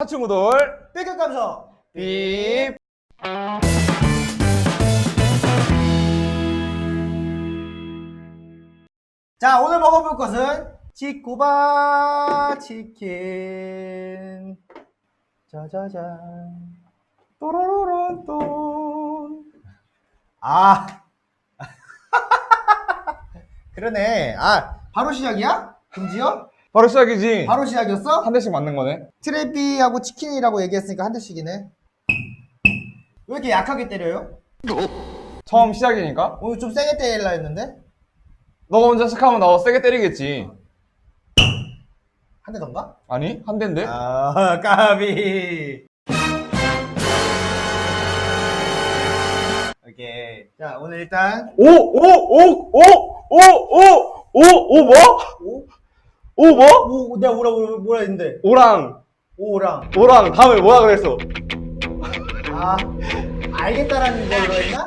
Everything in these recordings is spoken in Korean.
사충우돌 삐끗 감성. 삐 자, 오늘 먹어볼 것은 치코바 치킨. 짜자잔. 또로로론 또 아. 그러네. 아, 바로 시작이야? 금지요? 바로 시작이지. 바로 시작이었어? 한 대씩 맞는 거네. 트레비하고 치킨이라고 얘기했으니까 한 대씩이네. 왜 이렇게 약하게 때려요? 처음 시작이니까. 오늘 좀 세게 때릴라 했는데? 너가 먼저 시작하면 나 세게 때리겠지. 한 대던가? 아니 한 대인데. 아, 까비. 오케이. 자, 오늘 일단. 오오오오오오오 뭐? 오? 오 뭐? 오, 내가 뭐라 뭐라, 뭐라 했는데 오랑 오랑 오랑 다음에 뭐라 그랬어 아 알겠다라는 걸로 했나?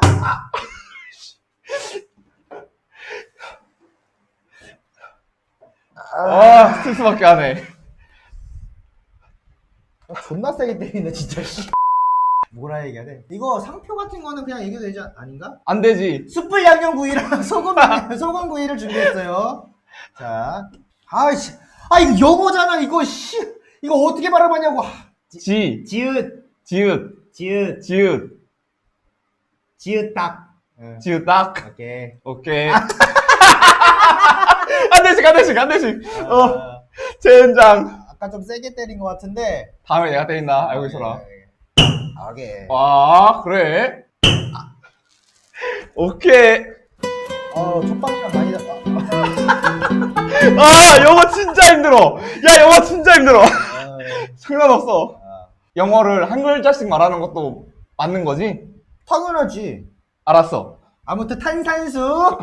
아 스트레스밖에 안 해 아, 존나 세게 때리네 진짜. 씨. 뭐라 얘기해야 돼? 이거 상표 같은 거는 그냥 얘기해도 되지 않- 아닌가? 안 되지 숯불 양념구이랑 소금 양념- 소금 구이를 준비했어요. 자, 아이씨, 아 이거 영어잖아 이거. 씨, 이거 어떻게 발음하냐고. 지 지읒, 지읒. 지읒, 지읒. 지읒 딱. 응. 지읒 딱. 오케이. 오케이. 한 대씩 한 대씩 한 대씩. 어. 어, 젠장. 아까 좀 세게 때린 것 같은데. 다음에 내가 때린다. 알고 있어라. 아, 오케이. 와 그래. 오케이 어, 첫방이랑 많이 다. 아 영어 진짜 힘들어 야 영어 진짜 힘들어 어, 상관없어 어. 영어를 한 글자씩 말하는 것도 맞는 거지? 당연하지. 알았어 아무튼 탄산수.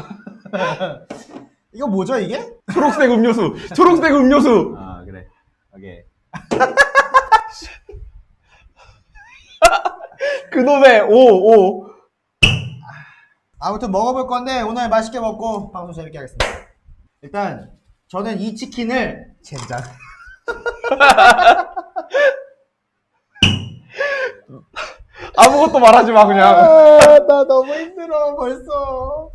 이거 뭐죠 이게? 초록색 음료수 초록색 음료수 아 그래. 오케이. 그놈의 오오 아무튼 먹어볼 건데 오늘 맛있게 먹고 방송 재밌게 하겠습니다. 일단 저는 이 치킨을 젠장. 아무것도 말하지 마 그냥 아, 나 너무 힘들어 벌써.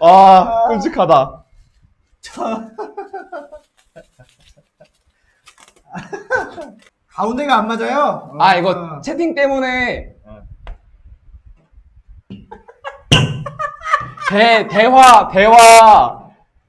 아 끔찍하다 가운데가 안 맞아요. 아 어. 이거 채팅 때문에 어. 대 대화 대화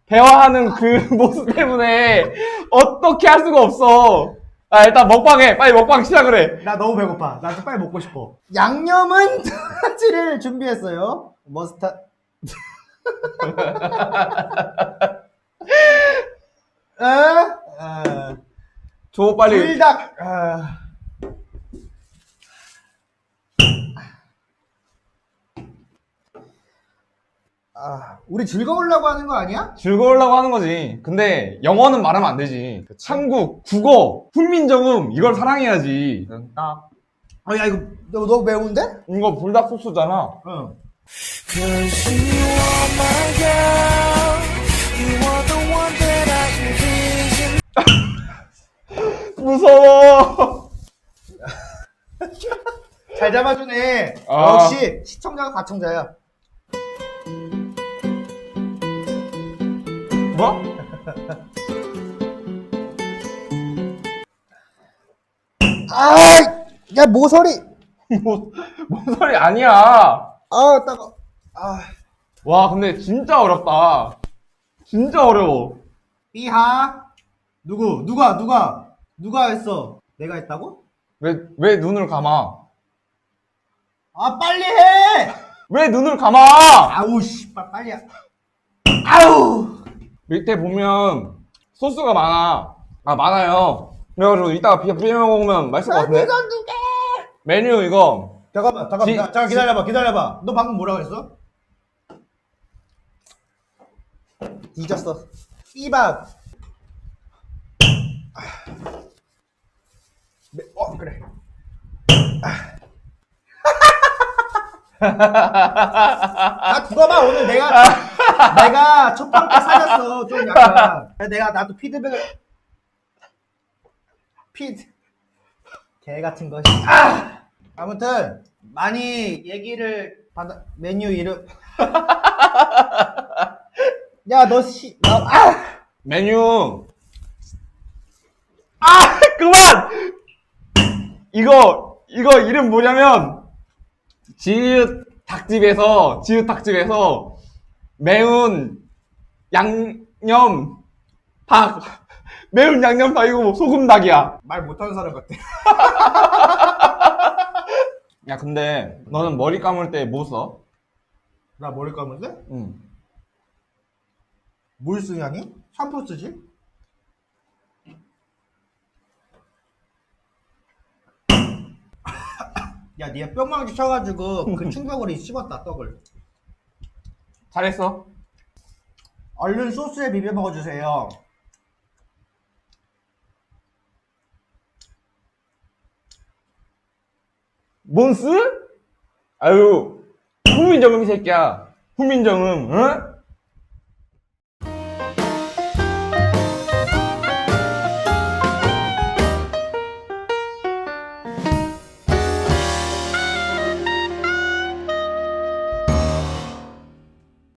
대화하는 그 모습 때문에 어떻게 할 수가 없어 아 일단 먹방해 빨리 먹방 시작을 해 나 너무 배고파. 나 지금 빨리 먹고 싶어. 양념은 두 가지를 준비했어요. 머스타. 어? 어. 줘 빨리 불닭. 아. 아, 우리 즐거우려고 하는 거 아니야? 즐거우려고 하는 거지 근데 영어는 말하면 안 되지 한국 국어 훈민정음 이걸 사랑해야지 아, 아, 야 이거 너, 너 매운데? 이거 불닭 소스잖아 응. 무서워 잘 잡아주네. 아. 역시 시청자가 가청자야. 뭐? 아, 야 모서리. 뭐, 뭔 소리 아니야 아, 따가. 아, 와 근데 진짜 어렵다 진짜 어려워 삐하. 누구? 누가? 누가? 누가 했어? 내가 했다고? 왜, 왜 눈을 감아? 아, 빨리 해. 왜 눈을 감아? 아우 씨, 빨- 빨리. 해. 아우. 밑에 보면 소스가 많아. 아, 많아요. 그래가지고 이따가 비- 비벼 먹으면 맛있을 것 같은데? 이건 누가? 메뉴 이거. 잠깐만, 잠깐만, 지- 잠깐 기다려봐, 기다려봐. 너 방금 뭐라 그랬어? 잊었어. 삐밥. 네, 어 그래. 아 두가 봐 오늘 내가 내가 첫 번째 살렸어 좀 약간 내가 나도 피드백을 피드 개 같은 것이. 아! 아무튼 많이 얘기를 받아 메뉴 이름. 야 너 씨, 나 아! 메뉴. 아! 그만! 이거, 이거 이름 뭐냐면, 지읒 닭집에서, 지읒 닭집에서 매운 양념 닭. 매운 양념 닭이고 소금 닭이야. 말 못하는 사람 같아. 야, 근데 너는 머리 감을 때 뭐 써? 나 머리 감을래? 응. 물 쓰냐니? 샴푸 쓰지? 야, 니가 뿅망치 쳐가지고 그 충격으로 씹었다 떡을. 잘했어. 얼른 소스에 비벼 먹어주세요. 몬스? 아유, 훈민정음 이 새끼야. 훈민정음, 응?